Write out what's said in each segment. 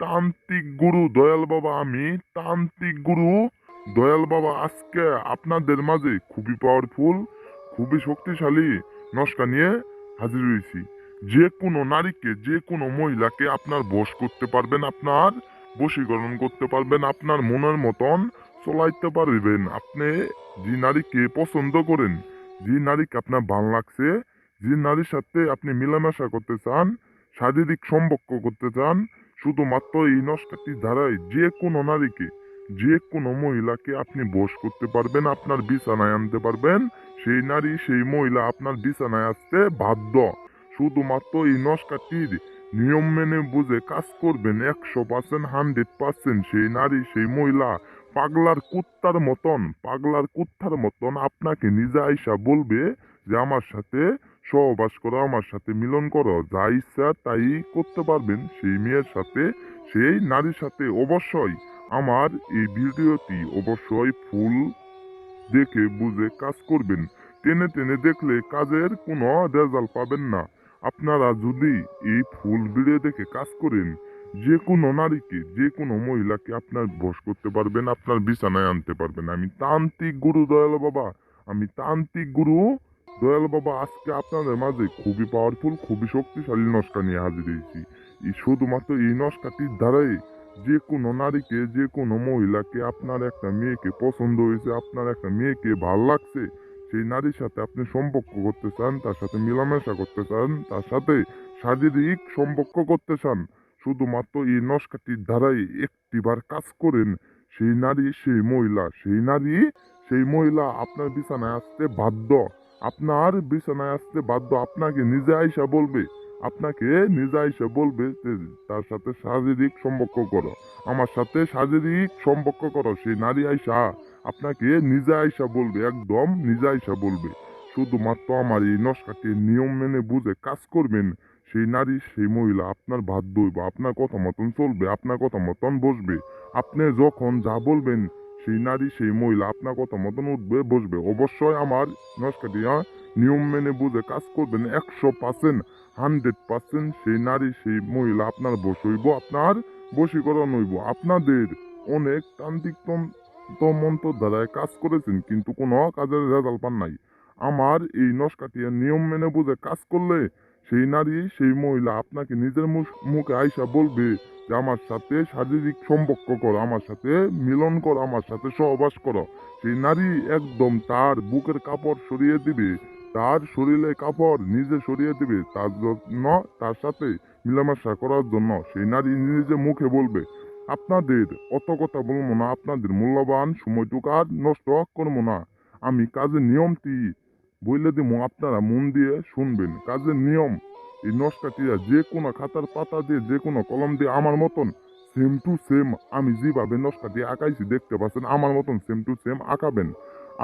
তান্ত্রিক গুরু দয়াল বাবা, আমি তান্ত্রিক গুরু দয়াল বাবা, আজকে আপনাদের মাঝে খুবই পাওয়ারফুল খুবই শক্তিশালী নস্কা নিয়ে হাজির হয়েছি। যে কোনো নারীকে, যে কোনো মহিলাকে আপনার বশ করতে পারবেন, আপনার বশীকরণ করতে পারবেন, আপনার মনের মতন চলাইতে পারবেন। আপনি যে নারীকে পছন্দ করেন, যে নারীকে আপনার ভালো লাগছে, যে নারীর সাথে আপনি মেলামেশা করতে চান, শারীরিক সম্পর্ক করতে চান শুধুমাত্র এই নষ্টাটির দ্বারাই যে কোনো নারীকে, যে কোনো মহিলাকে আপনি বশ করতে পারবেন, আপনার বিছানায় আনতে পারবেন। সেই নারী, সেই মহিলা আপনার বিছানায় আসতে বাধ্য। শুধুমাত্র এই নস্কাটির নিয়ম মেনে বুঝে কাজ করবেন একশো পার্সেন্ট, হান্ড্রেড পার্সেন্ট। সেই নারী, সেই মহিলা, পাগলার কুত্তার মতন, পাগলার কুত্তার মতন আপনাকে নিজে আইসা বলবে যে, আমার সাথে সহবাস করো, আমার সাথে মিলন করো, যা ইচ্ছা তাই করতে পারবেন। সেই মেয়ের সাথে, সেই নারীর সাথে অবশ্যই আমার এই ভিডিওটি অবশ্যই ফুল দেখে বুঝে কাজ করবেন। টেনে টেনে দেখলে কাজের কোনো রেজাল্ট পাবেন না। আপনারা যদি এই ফুল ভিডিও দেখে কাজ করেন, যে কোনো নারীকে, যে কোনো মহিলাকে আপনার বশ করতে পারবেন, আপনার বিছানায় আনতে পারবেন। আমি তান্ত্রিক গুরু দয়াল বাবা, আমি তান্ত্রিক গুরু দয়াল বাবা, আজকে আপনাদের মাঝে খুবই পাওয়ারফুল খুবই শক্তিশালী নস্কা নিয়ে হাজির হয়েছি। এই শুধুমাত্র এই নস্কাটির দ্বারাই যে কোনো নারীকে, যে কোনো মহিলাকে আপনার একটা মেয়েকে পছন্দ হয়েছে, আপনার একটা মেয়েকে ভালো লাগছে, সেই নারীর সাথে আপনি সম্পর্ক করতে চান, তার সাথে মেলামেশা করতে চান, তার সাথে শারীরিক সম্পর্ক করতে চান, শুধুমাত্র এই নস্কাটির দ্বারাই একটিবার কাজ করেন, সেই নারী, সেই মহিলা, সেই নারী, সেই মহিলা আপনার বিছানায় আসতে বাধ্য। আপনার বিছানায় আসতে বাধ্য, আপনাকে নিজে আইসা বলবে, আপনাকে নিজে আইসা বলবে যে তার সাথে শারীরিক সম্পর্ক করো। আমার সাথে শারীরিক সম্পর্ক করো, সেই নারী আইসা আপনাকে নিজে আইসা বলবে, একদম নিজে আইসা বলবে। শুধুমাত্র আমার এই নস্কাটির নিয়ম মেনে বুঝে কাজ করবেন, সেই নারী, সেই মহিলা আপনার বাধ্য হইব, আপনার কথা মতন চলবে, আপনার কথা মতন বসবে। আপনি যখন যা বলবেন সেই নারী সেই মহিলা আপনার কথা মতন উঠবে বসবে। অবশ্যই আমার নস্কাটি হ্যাঁ, নিয়ম মেনে বুঝে কাজ করবেন একশো পার্সেন্ট হান্ড্রেড পার্সেন্ট সেই নারী সেই মহিলা আপনার বস হইব আপনার বশীকরণ হইব। আপনাদের অনেক তান্ত্রিক মন্ত্র দ্বারা কাজ করেছেন কিন্তু কোনো কাজের রেজাল্ট পান নাই। আমার এই নস্কাটিয়া নিয়ম মেনে বুঝে কাজ করলে সেই নারী, সেই মহিলা আপনাকে নিজের মুখ- আইসা বলবে যে আমার সাথে শারীরিক সম্পর্ক করো, আমার সাথে মিলন করো, আমার সাথে সহবাস করো। সেই নারী একদম তার বুকের কাপড় সরিয়ে দিবে, তার শরীরে কাপড় নিজে সরিয়ে দিবে, তার জন্য, তার সাথে মিলামেশা করার জন্য সেই নারী নিজে মুখে বলবে, আপনাদের অত কথা বলব না, আপনাদের মূল্যবান সময়টুকু আর নষ্ট করব না। আমি কাজের নিয়মটি বইলে দিব আপনারা মন দিয়ে শুনবেন। কাজের নিয়ম, এই নস্কাটিরা যে কোনো খাতার পাতা দিয়ে, যে কোনো কলম দিয়ে, আমার মতন সেম টু সেম আমি যেভাবে নস্কা দিয়ে আঁকাইছি, দেখতে পাচ্ছেন, আমার মতন সেম টু সেম আঁকাবেন।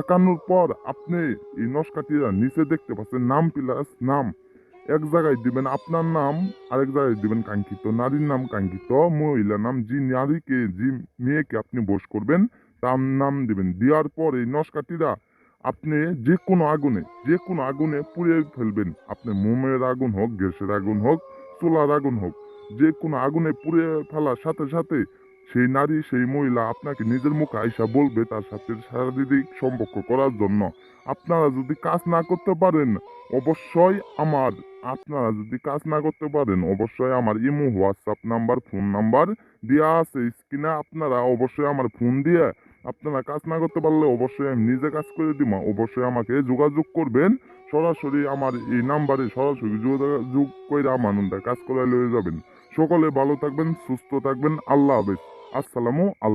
আঁকানোর পর আপনি এই নস্কাটিরা নিচে দেখতে পাচ্ছেন, নাম প্লাস নাম। এক জায়গায় দিবেন আপনার নাম, আরেক জায়গায় দিবেন কাঙ্ক্ষিত নারীর নাম, কাঙ্ক্ষিত মহিলার নাম, যে নারীকে, যে মেয়েকে আপনি বস করবেন, তার নাম দিবেন। দেওয়ার পর এই নস্কাটিরা আপনি যে কোনো আগুনে যে কোনো আগুনে পুড়িয়ে ফেলবেন। আপনি মোমের আগুন হোক, গ্যাসের আগুন হোক চুলার আগুন হোক যে কোনো আগুনে পুড়িয়ে ফেলার সাথে সাথে সেই নারী, সেই মহিলা আপনাকে নিজের মুখে আইসা বলবে, তার সাথে শারীরিক সম্পর্ক করার জন্য। আপনারা যদি কাজ না করতে পারেন, অবশ্যই আমার, আপনারা যদি কাজ না করতে পারেন, অবশ্যই আমার imo, WhatsApp number, phone number দেওয়া আছে স্ক্রিনে। আপনারা অবশ্যই আমার ফোন দিয়ে আপনারা কাজ না করতে পারলে অবশ্যই আমি নিজে কাজ করে দিব অবশ্যই আমাকে যোগাযোগ করবেন। সরাসরি আমার এই নাম্বারে সরাসরি যোগাযোগ করে আমার কাজ করে লয়ে যাবেন। সকলে ভালো থাকবেন, সুস্থ থাকবেন। আল্লাহ হাফেজ। আসসালামু আলাইকুম।